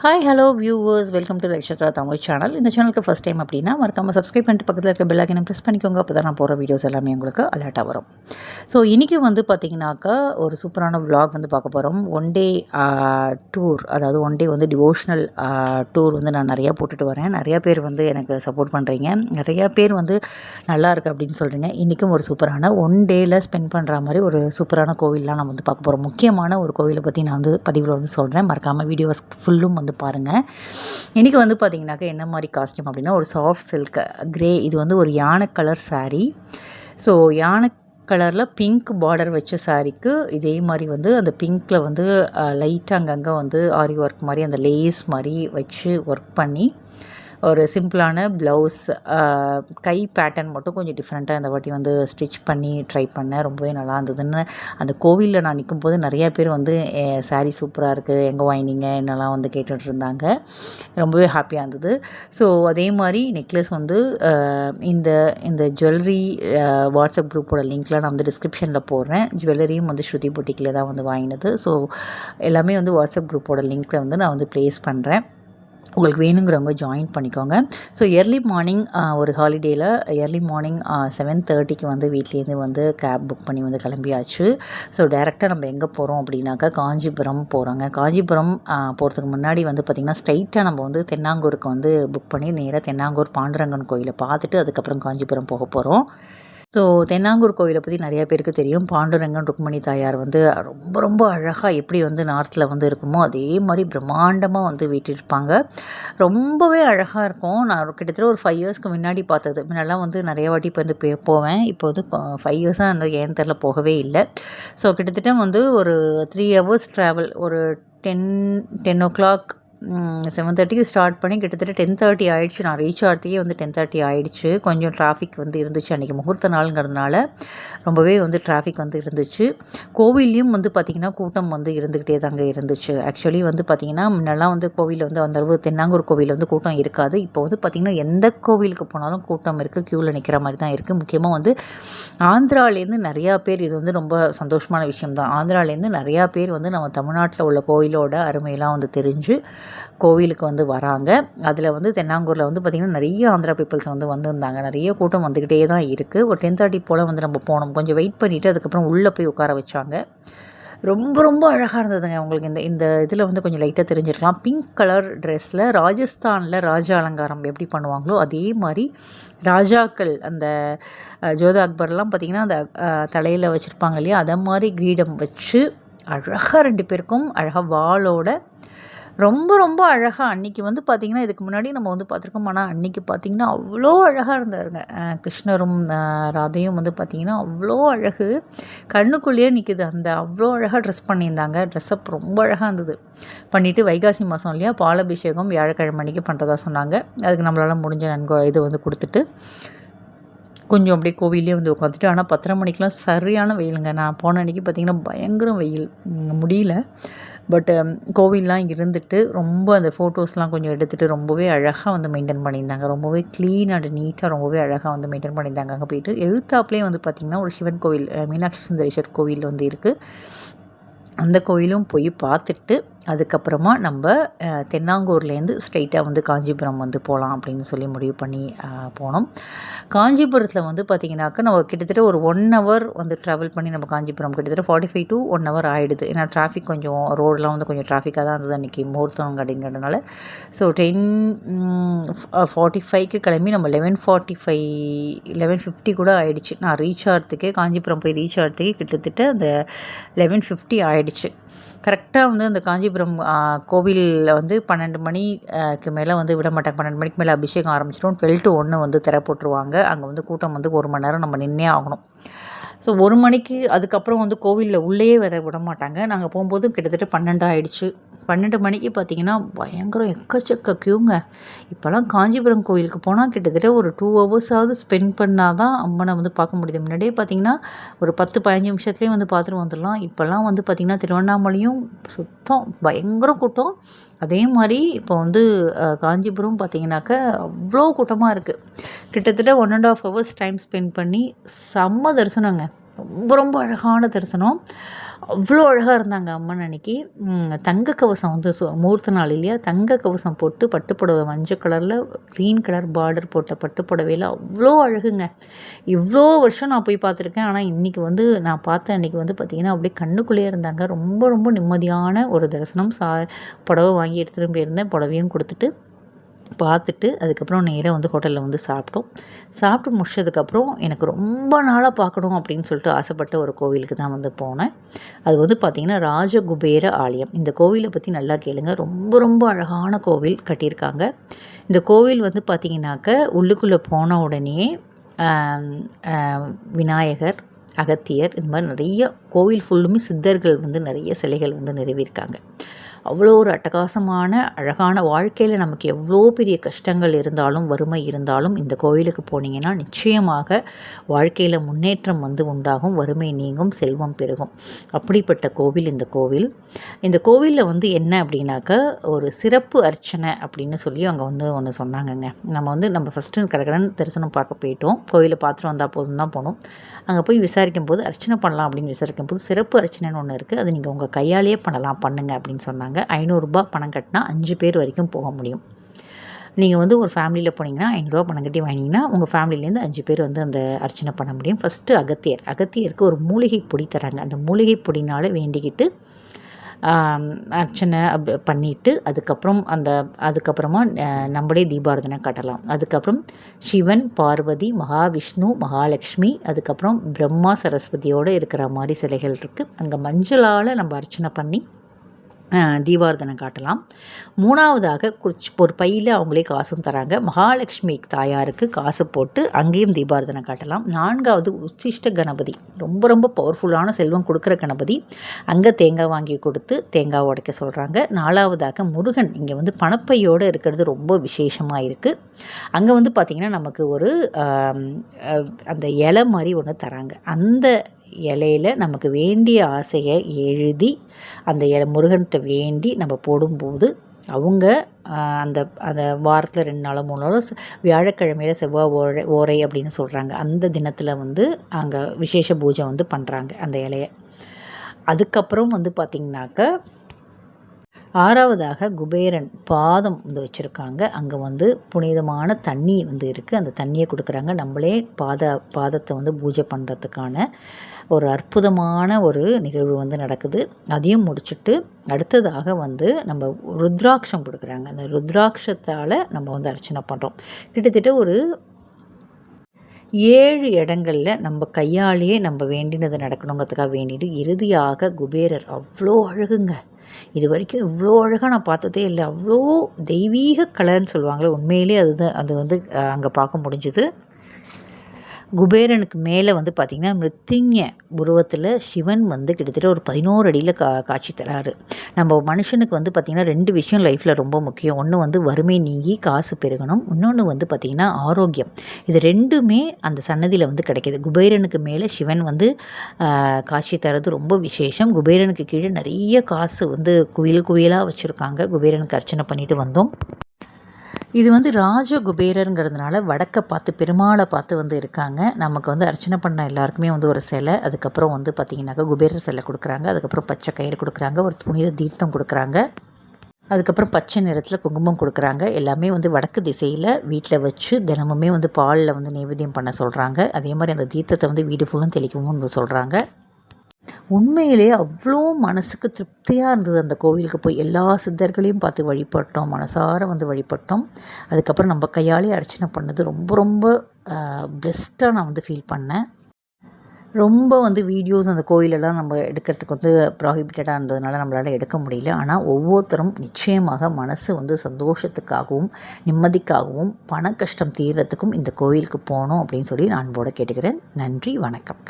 Hi hello viewers welcome to Nakshatra Tamil channel இந்த சேனலுக்கு first time அப்படின்னா மறக்காமல் சப்ஸ்கிரைப் பண்ணிட்டு பக்கத்தில் இருக்க பெல் ப்ரெஸ் பண்ணிக்கோங்க. அப்போ தான் நான் போகிற வீடியோஸ் எல்லாமே உங்களுக்கு அலர்ட்டாக வரும். ஸோ இன்றைக்கி வந்து பார்த்திங்கனாக்கா ஒரு சூப்பரான விலாக் வந்து பார்க்க போகிறோம் ஒன் டே டூர் அதாவது ஒன் டே வந்து டிவோஷனல் டூர் வந்து நான் நிறையா போட்டுட்டு வரேன். நிறையா பேர் வந்து எனக்கு சப்போர்ட் பண்ணுறீங்க நிறையா பேர் வந்து நல்லா இருக்குது அப்படின்னு சொல்கிறீங்க இன்றைக்கும் ஒரு சூப்பரான ஒன் டேயில் ஸ்பெண்ட் பண்ணுற மாதிரி ஒரு சூப்பரான கோவில்லாம் நம்ம வந்து பார்க்க போகிறோம் முக்கியமான ஒரு கோவிலை பற்றி நான் வந்து பதிவில் வந்து சொல்கிறேன் மறக்காமல் வீடியோஸ் ஃபுல்லும் வந்து பாருங்கள் இன்றைக்கி வந்து பார்த்திங்கனாக்கா என்ன மாதிரி காஸ்டியூம் அப்படின்னா ஒரு சாஃப்ட் சில்க் க்ரே இது வந்து ஒரு யானை கலர் சாரீ ஸோ யானை கலரில் பிங்க் பார்டர் வச்ச சாரீக்கு இதே மாதிரி வந்து அந்த பிங்க்கில் வந்து லைட்டாக அங்கங்கே வந்து ஆரி ஒர்க் மாதிரி அந்த லேஸ் மாதிரி வச்சு ஒர்க் பண்ணி ஒரு சிம்பிளான ப்ளவுஸ் கை பேட்டர்ன் மட்டும் கொஞ்சம் டிஃப்ரெண்ட்டாக இந்த வாட்டி வந்து ஸ்டிச் பண்ணி ட்ரை பண்ணேன். ரொம்பவே நல்லா இருந்ததுன்னு. அந்த கோவிலில் நான் நிற்கும் போது நிறையா பேர் வந்து சாரீ சூப்பராக இருக்குது எங்கே வாங்கினீங்க என்னெல்லாம் வந்து கேட்டுட்டு இருந்தாங்க. ரொம்பவே ஹாப்பியாக இருந்தது. ஸோ அதே மாதிரி நெக்லஸ் வந்து இந்த இந்த ஜுவல்லரி வாட்ஸ்அப் குரூப்போட லிங்க்லாம் நான் வந்து டிஸ்கிரிப்ஷனில் போடுறேன். ஜுவல்லரியும் வந்து ஸ்ருதி பொட்டிக்கில் தான் வந்து வாங்கினது. ஸோ எல்லாமே வந்து வாட்ஸ்அப் குரூப்போட லிங்க்கில் வந்து நான் வந்து ப்ளேஸ் பண்ணுறேன் உங்களுக்கு வேணுங்கிறவங்க ஜாயின் பண்ணிக்கோங்க. ஸோ எர்லி மார்னிங் ஒரு ஹாலிடேயில் எர்லி மார்னிங் செவன் தேர்ட்டிக்கு வந்து வீட்லேருந்து வந்து கேப் புக் பண்ணி வந்து கிளம்பியாச்சு. ஸோ டேரெக்டாக நம்ம எங்கே போகிறோம் அப்படின்னாக்கா காஞ்சிபுரம் போகிறோங்க காஞ்சிபுரம் போகிறதுக்கு முன்னாடி வந்து பார்த்திங்கன்னா ஸ்ட்ரைட்டாக நம்ம வந்து தென்னாங்கூருக்கு வந்து புக் பண்ணி நேராக தென்னாங்கூர் பாண்டுரங்கன் கோயிலை பார்த்துட்டு அதுக்கப்புறம் காஞ்சிபுரம் போக போகிறோம் ஸோ தென்னாங்கூர் கோயிலை பற்றி நிறைய பேருக்கு தெரியும். பாண்டுரங்கன் ருக்மணி தாயார் வந்து ரொம்ப ரொம்ப அழகாக எப்படி வந்து நார்த்தில் வந்து இருக்குமோ அதே மாதிரி பிரம்மாண்டமாக வந்து வீட்டிருப்பாங்க ரொம்பவே அழகாக இருக்கும். நான் கிட்டத்தட்ட ஒரு ஃபைவ் இயர்ஸ்க்கு முன்னாடி பார்த்தது. முன்னெல்லாம் வந்து நிறைய வாட்டி இப்போ வந்து பே- போவேன். இப்போ வந்து ஃபைவ் இயர்ஸாக அந்த ஏன் தெரில போகவே இல்லை. ஸோ கிட்டத்தட்ட வந்து ஒரு த்ரீ ஹவர்ஸ் ட்ராவல் ஒரு ten ten o'clock seven தேர்ட்டிக்கு ஸ்டார்ட் பண்ணி கிட்டத்தட்ட டென் தேர்ட்டி ஆகிடுச்சு நான் ரீச் ஆகிறதுக்கே வந்து டென் தேர்ட்டி ஆகிடுச்சு கொஞ்சம் டிராஃபிக் வந்து இருந்துச்சு அன்றைக்கி முகூர்த்த நாளுங்கிறதுனால. ரொம்பவே வந்து டிராஃபிக் வந்து இருந்துச்சு. கோவில்லையும் வந்து பார்த்திங்கன்னா கூட்டம் வந்து இருந்துக்கிட்டே தாங்க இருந்துச்சு. ஆக்சுவலி வந்து பார்த்திங்கன்னா முன்னெல்லாம் வந்து கோவிலில் வந்து அந்த அளவு தென்னாங்கூர் கோவிலில் வந்து கூட்டம் இருக்காது. இப்போ வந்து பார்த்திங்கன்னா எந்த கோவிலுக்கு போனாலும் கூட்டம் இருக்குது க்யூவில் நிற்கிற மாதிரி தான் இருக்குது முக்கியமாக வந்து ஆந்திராலேருந்து நிறையா பேர் இது வந்து ரொம்ப சந்தோஷமான விஷயம் தான் ஆந்திராலேருந்து நிறையா பேர் வந்து நம்ம தமிழ்நாட்டில் உள்ள கோவிலோட அருமையெல்லாம் வந்து தெரிஞ்சு கோவிலுக்கு வந்து வராங்க. அதில் வந்து தென்னாங்கூரில் வந்து பார்த்திங்கன்னா நிறைய ஆந்திரா பீப்புள்ஸ் வந்து வந்திருந்தாங்க. நிறைய கூட்டம் வந்துக்கிட்டே தான் இருக்குது ஒரு டென் தேர்ட்டி போல் வந்து நம்ம போனோம். கொஞ்சம் வெயிட் பண்ணிவிட்டு அதுக்கப்புறம் உள்ளே போய் உட்கார வச்சாங்க. ரொம்ப ரொம்ப அழகாக இருந்ததுங்க. உங்களுக்கு இந்த இந்த இதில் வந்து கொஞ்சம் லைட்டாக தெரிஞ்சிருக்கலாம். பிங்க் கலர் ட்ரெஸ்ஸில் ராஜஸ்தானில் ராஜா அலங்காரம் எப்படி பண்ணுவாங்களோ அதே மாதிரி ராஜாக்கள் அந்த ஜோதா அக்பர்லாம் பார்த்திங்கன்னா அந்த தலையில் வச்சுருப்பாங்க இல்லையா? அதை மாதிரி கிரீடம் வச்சு அழகாக ரெண்டு பேருக்கும் அழகாக வாளோட ரொம்ப ரொம்ப அழகாக அன்றைக்கி வந்து பார்த்திங்கன்னா இதுக்கு முன்னாடி நம்ம வந்து பார்த்துருக்கோம் ஆனால் அன்றைக்கி பார்த்திங்கன்னா அவ்வளோ அழகாக இருந்தாருங்க. கிருஷ்ணரும் ராதையும் வந்து பார்த்திங்கன்னா அவ்வளோ அழகு. கண்ணுக்குள்ளேயே நிற்கிது அந்த அவ்வளோ அழகாக ட்ரெஸ் பண்ணியிருந்தாங்க. ட்ரெஸ்அப் ரொம்ப அழகாக இருந்தது. பண்ணிவிட்டு வைகாசி மாதம் இல்லையா பாலாபிஷேகம் வியாழக்கிழமை அன்றைக்கி பண்ணுறதா சொன்னாங்க. அதுக்கு நம்மளால் முடிஞ்ச நன்கு இது வந்து கொடுத்துட்டு கொஞ்சம் அப்படியே கோவிலே வந்து உட்காந்துட்டு ஆனால் பத்தரை மணிக்கெலாம் சரியான வெயிலுங்க. நான் போன அன்றைக்கி பார்த்திங்கன்னா பயங்கரம் வெயில். முடியல. பட்டு கோவில்லாம் இருந்துட்டு ரொம்ப அந்த ஃபோட்டோஸ்லாம் கொஞ்சம் எடுத்துகிட்டு ரொம்பவே அழகாக வந்து மெயின்டைன் பண்ணியிருந்தாங்க. ரொம்பவே க்ளீன் அண்ட் நீட்டாக ரொம்பவே அழகாக வந்து மெயின்டைன் பண்ணியிருந்தாங்க அங்கே போயிட்டு. எழுத்தாப்புலேயே வந்து பார்த்திங்கன்னா ஒரு சிவன் கோவில் மீனாட்சி சுந்தரேஸ்வர் கோவில் வந்து இருக்குது அந்த கோயிலும் போய் பார்த்துட்டு அதுக்கப்புறமா நம்ம தென்னாங்கூர்லேருந்து ஸ்ட்ரெயிட்டாக வந்து காஞ்சிபுரம் வந்து போகலாம் அப்படின்னு சொல்லி முடிவு பண்ணி போனோம். காஞ்சிபுரத்தில் வந்து பார்த்திங்கனாக்கா நம்ம கிட்டத்தட்ட ஒரு ஒன் ஹவர் வந்து ட்ராவல் பண்ணி நம்ம காஞ்சிபுரம் கிட்டத்தட்ட forty five to one hour ஆகிடுது ஏன்னா டிராஃபிக் கொஞ்சம் ரோடெலாம் வந்து கொஞ்சம் டிராஃபிக்காக தான் இருந்தது அன்றைக்கி முகூர்த்தம் அப்படிங்கிறதுனால. ஸோ டென் ஃபார்ட்டி ஃபைவ்க்கு கிளம்பி நம்ம eleven forty five eleven fifty கூட ஆகிடுச்சு நான் ரீச் ஆகிறதுக்கே காஞ்சிபுரம் போய் ரீச் ஆகிறதுக்கே கிட்டத்தட்ட அந்த லெவன் ஃபிஃப்டி ஆகிடுச்சு கரெக்டாக வந்து அந்த காஞ்சிபுரம் கோவிலில் வந்து பன்னெண்டு மணிக்கு மேலே வந்து விட மாட்டாங்க. பன்னெண்டு மணிக்கு மேலே அபிஷேகம் ஆரம்பிச்சிடும் டுவெல் டு ஒன்று வந்து திற போட்டுருவாங்க அங்கே வந்து கூட்டம் வந்து ஒரு மணி நேரம் நம்ம நின்னே ஆகணும். ஸோ ஒரு மணிக்கு அதுக்கப்புறம் வந்து கோவிலில் உள்ளேயே வர விட மாட்டாங்க. நாங்கள் போகும்போதும் கிட்டத்தட்ட பன்னெண்டு ஆயிடுச்சு. பன்னெண்டு மணிக்கு பார்த்தீங்கன்னா பயங்கரம் எக்கச்சக்க க்யூங்க இப்போல்லாம் காஞ்சிபுரம் கோயிலுக்கு போனால் கிட்டத்தட்ட ஒரு டூ ஹவர்ஸாவது ஸ்பெண்ட் பண்ணால் தான் அம்மனை வந்து பார்க்க முடியுது. முன்னாடியே பார்த்தீங்கன்னா ஒரு பத்து பதினஞ்சு நிமிஷத்துலேயே வந்து பார்த்துட்டு வந்துடலாம். இப்போல்லாம் வந்து பார்த்திங்கன்னா திருவண்ணாமலையும் சுத்தம் பயங்கர கூட்டம். அதே மாதிரி இப்போ வந்து காஞ்சிபுரம் பார்த்தீங்கன்னாக்கா அவ்வளோ கூட்டமாக இருக்குது கிட்டத்தட்ட one and half hours time spend பண்ணி செம்ம தரிசனங்க. ரொம்ப ரொம்ப அழகான தரிசனம். அவ்வளோ அழகாக இருந்தாங்க அம்மன் அன்னைக்கு. தங்க கவசம் வந்து சு முகூர்த்த நாள் இல்லையா? தங்க கவசம் போட்டு பட்டுப்புடவை மஞ்சள் கலரில் க்ரீன் கலர் பார்டர் போட்ட பட்டுப்புடவையில் அவ்வளோ அழகுங்க. இவ்வளோ வருஷம் நான் போய் பார்த்துருக்கேன். ஆனால் இன்றைக்கி வந்து நான் பார்த்த அன்றைக்கி வந்து பார்த்திங்கன்னா அப்படியே கண்ணுக்குள்ளேயே இருந்தாங்க. ரொம்ப ரொம்ப நிம்மதியான ஒரு தரிசனம். சா புடவை வாங்கி எடுத்துகிட்டு போயிருந்தேன். புடவையும் கொடுத்துட்டு பார்த்துட்டு அதுக்கப்புறம் நேராக வந்து ஹோட்டலில் வந்து சாப்பிட்டோம். சாப்பிட்டு முடிச்சதுக்கப்புறம் எனக்கு ரொம்ப நாளாக பார்க்கணும் அப்படின்னு சொல்லிட்டு ஆசைப்பட்ட ஒரு கோவிலுக்கு தான் வந்து போனேன். அது வந்து பார்த்திங்கன்னா ராஜகுபேர ஆலயம். இந்த கோவிலை பற்றி நல்லா கேளுங்க. ரொம்ப ரொம்ப அழகான கோவில் கட்டியிருக்காங்க. இந்த கோவில் வந்து பார்த்திங்கனாக்க உள்ளுக்குள்ளே போன உடனே விநாயகர் அகத்தியர் இந்த மாதிரி நிறைய கோவில் ஃபுல்லுமே சித்தர்கள் வந்து நிறைய சிலைகள் வந்து நிறுவியிருக்காங்க. அவ்வளோ ஒரு அட்டகாசமான அழகான வாழ்க்கையில் நமக்கு எவ்வளோ பெரிய கஷ்டங்கள் இருந்தாலும் வறுமை இருந்தாலும் இந்த கோவிலுக்கு போனீங்கன்னா நிச்சயமாக வாழ்க்கையில் முன்னேற்றம் வந்து உண்டாகும் வறுமை நீங்கும் செல்வம் பெருகும். அப்படிப்பட்ட கோவில் இந்த கோவில். இந்த கோவிலில் வந்து என்ன அப்படின்னாக்கா ஒரு சிறப்பு அர்ச்சனை அப்படின்னு சொல்லி அங்கே வந்து ஒன்று சொன்னாங்கங்க. நம்ம வந்து நம்ம ஃபஸ்ட்டு கடற்கடன் தரிசனம் பார்க்க போயிட்டோம். கோவிலை பார்த்துட்டு வந்தால் போதும் தான் போனோம். அங்கே போய் விசாரிக்கும் போது அர்ச்சனை பண்ணலாம் அப்படின்னு விசாரிக்கும் போது சிறப்பு அர்ச்சனைன்னு ஒன்று இருக்குது அது நீங்கள் உங்கள் கையாலேயே பண்ணலாம் பண்ணுங்க அப்படின்னு சொன்னாங்க. சொல்கிறாங்க ஐநூறுரூபா பணம் கட்டினா அஞ்சு பேர் வரைக்கும் போக முடியும். நீங்கள் வந்து ஒரு ஃபேமிலியில் போனீங்கன்னா ஐநூறுரூவா பணம் கட்டி வாங்கினீங்கன்னா உங்கள் ஃபேமிலியிலேருந்து அஞ்சு பேர் வந்து அந்த அர்ச்சனை பண்ண முடியும். ஃபஸ்ட்டு அகத்தியர். அகத்தியருக்கு ஒரு மூலிகை பொடி தராங்க. அந்த மூலிகை பொடினால் வேண்டிக்கிட்டு அர்ச்சனை அப் பண்ணிவிட்டு அதுக்கப்புறம் அந்த அதுக்கப்புறமா நம்மளே தீபாரதனை காட்டலாம். அதுக்கப்புறம் சிவன் பார்வதி மகாவிஷ்ணு மகாலட்சுமி அதுக்கப்புறம் பிரம்மா சரஸ்வதியோடு இருக்கிற மாதிரி சிலைகள் இருக்குது அங்கே மஞ்சளால் நம்ம அர்ச்சனை பண்ணி தீபாரதனை காட்டலாம். மூணாவதாக ஒரு பையில் அவங்களே காசும் தராங்க. மகாலட்சுமி தாயாருக்கு காசு போட்டு அங்கேயும் தீபாரதனை காட்டலாம். நான்காவது உச்சிஷ்ட கணபதி. ரொம்ப ரொம்ப பவர்ஃபுல்லான செல்வம் கொடுக்குற கணபதி. அங்கே தேங்காய் வாங்கி கொடுத்து தேங்காய் உடைக்க சொல்கிறாங்க நாலாவதாக முருகன். இங்கே வந்து பணப்பையோடு இருக்கிறது ரொம்ப விசேஷமாக இருக்குது அங்கே வந்து பார்த்திங்கன்னா நமக்கு ஒரு அந்த இலை மாதிரி ஒன்று தராங்க. அந்த இலையில நமக்கு வேண்டிய ஆசையை எழுதி அந்த இலை முருகன்கிட்ட வேண்டி நம்ம போடும்போது அவங்க அந்த அந்த வாரத்தில் ரெண்டு நாளோ மூணு நாளோ வியாழக்கிழமையில் செவ்வாய் ஓரை ஓரை அப்படின்னு சொல்கிறாங்க அந்த தினத்தில் வந்து அங்கே விசேஷ பூஜை வந்து பண்ணுறாங்க அந்த இலையை. அதுக்கப்புறம் வந்து பார்த்திங்கனாக்கா ஆறாவதாக குபேரன் பாதம் வந்து வச்சுருக்காங்க. அங்கே வந்து புனிதமான தண்ணி வந்து இருக்குது அந்த தண்ணியை கொடுக்குறாங்க. நம்மளே பாத பாதத்தை வந்து பூஜை பண்ணுறதுக்கான ஒரு அற்புதமான ஒரு நிகழ்வு வந்து நடக்குது. அதையும் முடிச்சுட்டு அடுத்ததாக வந்து நம்ம ருத்ராட்சம் கொடுக்குறாங்க. அந்த ருத்ராட்சத்தால் நம்ம வந்து அர்ச்சனை பண்ணுறோம் கிட்டத்தட்ட ஒரு ஏழு இடங்களில் நம்ம கையாலேயே நம்ம வேண்டினது நடக்கணுங்கிறதுக்காக வேண்டிட்டு இறுதியாக குபேரர் அவ்வளோ அழகுங்க. இது வரைக்கும் இவ்வளோ அழகாக நான் பார்த்ததே இல்லை. அவ்வளோ தெய்வீக கலர்னு சொல்லுவாங்களே உண்மையிலே அதுதான் அது வந்து அங்கே பார்க்க முடிஞ்சுது. குபேரனுக்கு மேலே வந்து பார்த்திங்கன்னா மிருத்திங்க உருவத்தில் சிவன் வந்து கிட்டத்தட்ட ஒரு பதினோரு அடியில் கா காட்சி தராரு. நம்ம மனுஷனுக்கு வந்து பார்த்திங்கன்னா ரெண்டு விஷயம் லைஃப்பில் ரொம்ப முக்கியம். ஒன்று வந்து வறுமை நீங்கி காசு பெருகணும். இன்னொன்று வந்து பார்த்திங்கன்னா ஆரோக்கியம். இது ரெண்டுமே அந்த சன்னதியில் வந்து கிடைக்கிது. குபேரனுக்கு மேலே சிவன் வந்து காட்சி தரது ரொம்ப விசேஷம். குபேரனுக்கு கீழே நிறைய காசு வந்து குவியல் குவியலாக வச்சுருக்காங்க. குபேரனுக்கு அர்ச்சனை பண்ணிட்டு வந்தோம். இது வந்து ராஜ குபேரருங்கிறதுனால வடக்கை பார்த்து பெருமாளை பார்த்து வந்து இருக்காங்க. நமக்கு வந்து அர்ச்சனை பண்ண எல்லாருக்குமே வந்து ஒரு சிலை. அதுக்கப்புறம் வந்து பார்த்திங்கனாக்கா குபேரர் சிலை கொடுக்குறாங்க. அதுக்கப்புறம் பச்சை கயிறு கொடுக்குறாங்க. ஒரு புனித தீர்த்தம் கொடுக்குறாங்க. அதுக்கப்புறம் பச்சை நிறத்தில் குங்குமம் கொடுக்குறாங்க. எல்லாமே வந்து வடக்கு திசையில் வீட்டில் வச்சு தினமுமே வந்து பாலில் வந்து நைவேத்தியம் பண்ண சொல்கிறாங்க அதே மாதிரி அந்த தீர்த்தத்தை வந்து வீடு ஃபுல்லும் தெளிக்கவும் வந்து சொல்கிறாங்க உண்மையிலே அவ்வளோ மனசுக்கு திருப்தியாக இருந்தது அந்த கோவிலுக்கு போய். எல்லா சித்தர்களையும் பார்த்து வழிபட்டோம் மனசார வந்து வழிபட்டோம். அதுக்கப்புறம் நம்ம கையாலே அர்ச்சனை பண்ணது. ரொம்ப ரொம்ப பெஸ்ட்டாக நான் வந்து ஃபீல் பண்ணேன். ரொம்ப வந்து வீடியோஸ் அந்த கோயிலெல்லாம் நம்ம எடுக்கிறதுக்கு வந்து ப்ராஹிபிட்டடாக இருந்ததுனால நம்மளால் எடுக்க முடியல. ஆனால் ஒவ்வொருத்தரும் நிச்சயமாக மனசு வந்து சந்தோஷத்துக்காகவும் நிம்மதிக்காகவும் பண கஷ்டம் தீர்றதுக்கும் இந்த கோயிலுக்கு போகணும் அப்படின்னு சொல்லி நான் போட கேட்டுக்கிறேன். நன்றி வணக்கம்.